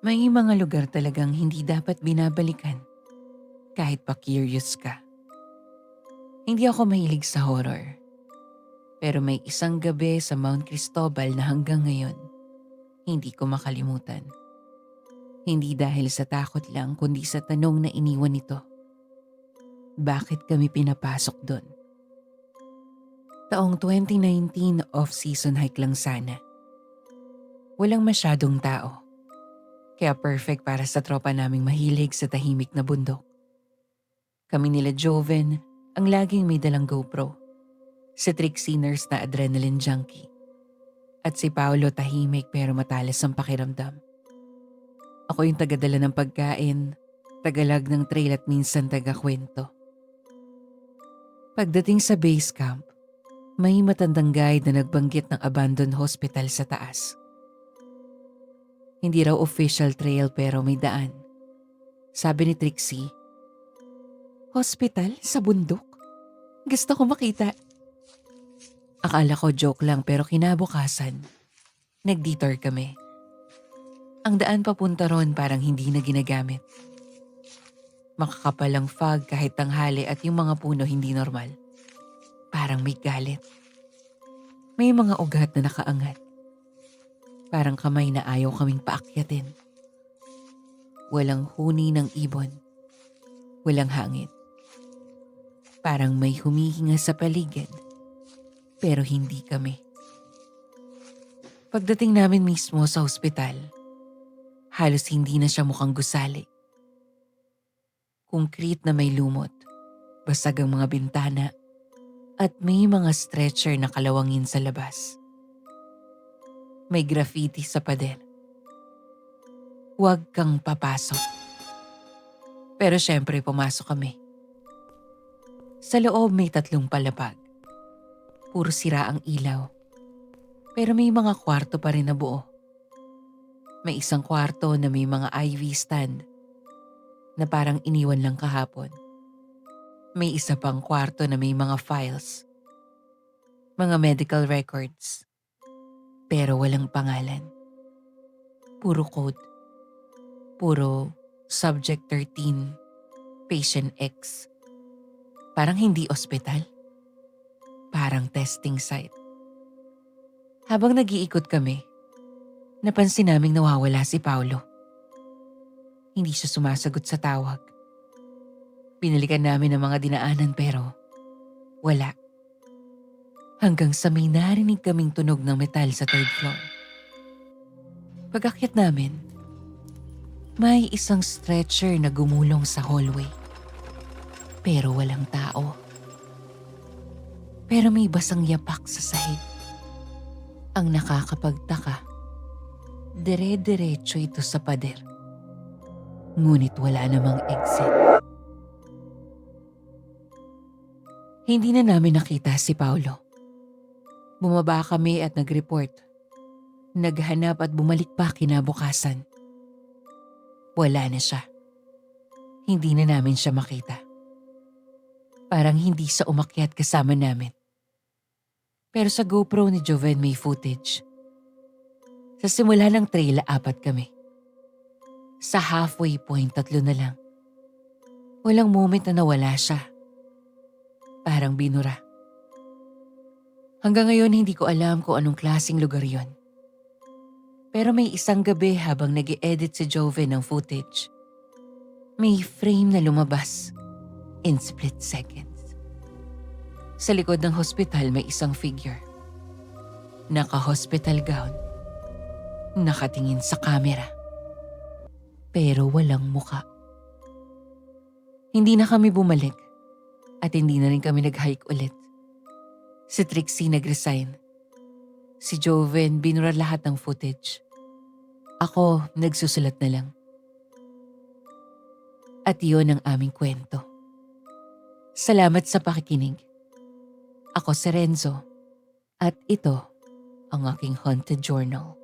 May mga lugar talagang hindi dapat binabalikan kahit pa curious ka. Hindi ako mahilig sa horror. Pero may isang gabi sa Mount Cristobal na hanggang ngayon, hindi ko makalimutan. Hindi dahil sa takot lang kundi sa tanong na iniwan nito. Bakit kami pinapasok doon? Taong 2019 off-season hike lang sana. Walang masyadong tao. Kaya perfect para sa tropa naming mahilig sa tahimik na bundok. Kami nila Joven ang laging may dalang GoPro. Si Trixie nurse na adrenaline junkie. At si Paolo tahimik pero matalas ang pakiramdam. Ako yung tagadala ng pagkain, tagalag ng trail at minsan tagakwento. Pagdating sa base camp, may matandang guide na nagbanggit ng abandoned hospital sa taas. Hindi raw official trail pero may daan. Sabi ni Trixie, Hospital sa bundok? Gusto ko makita. Akala ko joke lang pero kinabukasan, nag-detour kami. Ang daan papunta ron parang hindi na ginagamit. Makakapal ang fog kahit tanghali at yung mga puno hindi normal. Parang may galit. May mga ugat na nakaangat. Parang kamay na ayaw kaming paakyatin. Walang huni ng ibon. Walang hangin. Parang may humihinga sa paligid. Pero hindi kami. Pagdating namin mismo sa ospital, halos hindi na siya mukhang gusali. Konkrete na may lumot, basag ang mga bintana, at may mga stretcher na kalawangin sa labas. May graffiti sa pader. Huwag kang papasok. Pero syempre pumasok kami. Sa loob may tatlong palapag. Puro sira ang ilaw. Pero may mga kwarto pa rin na buo. May isang kwarto na may mga IV stand na parang iniwan lang kahapon. May isa pang kwarto na may mga files. Mga medical records. Pero walang pangalan. Puro code. Puro Subject 13, Patient X. Parang hindi ospital. Parang testing site. Habang nag-iikot kami, napansin naming nawawala si Paulo. Hindi siya sumasagot sa tawag. Pinalikan namin ang mga dinaanan pero wala. Hanggang sa may narinig kaming tunog ng metal sa third floor. Pag-akyat namin, may isang stretcher na gumulong sa hallway. Pero walang tao. Pero may basang yapak sa sahig. Ang nakakapagtaka, dire-diretso ito sa pader. Ngunit wala namang exit. Hindi na namin nakita si Paulo. Bumaba kami at nag-report. Naghanap at bumalik pa kinabukasan. Wala na siya. Hindi na namin siya makita. Parang hindi sa umakyat kasama namin. Pero sa GoPro ni Joven may footage. Sa simula ng trail, apat kami. Sa halfway point, tatlo na lang. Walang moment na nawala siya. Parang binura. Hanggang ngayon hindi ko alam kung anong klasing lugar yon. Pero may isang gabi habang nag edit si Joven ng footage, may frame na lumabas in split seconds. Sa likod ng hospital may isang figure. Naka-hospital gown. Nakatingin sa camera. Pero walang muka. Hindi na kami bumalik at hindi na rin kami nag-hike ulit. Si Trixie nag-resign. Si Joven binura lahat ng footage. Ako nagsusulat na lang. At iyon ang aming kwento. Salamat sa pakikinig. Ako si Renzo at ito ang aking haunted journal.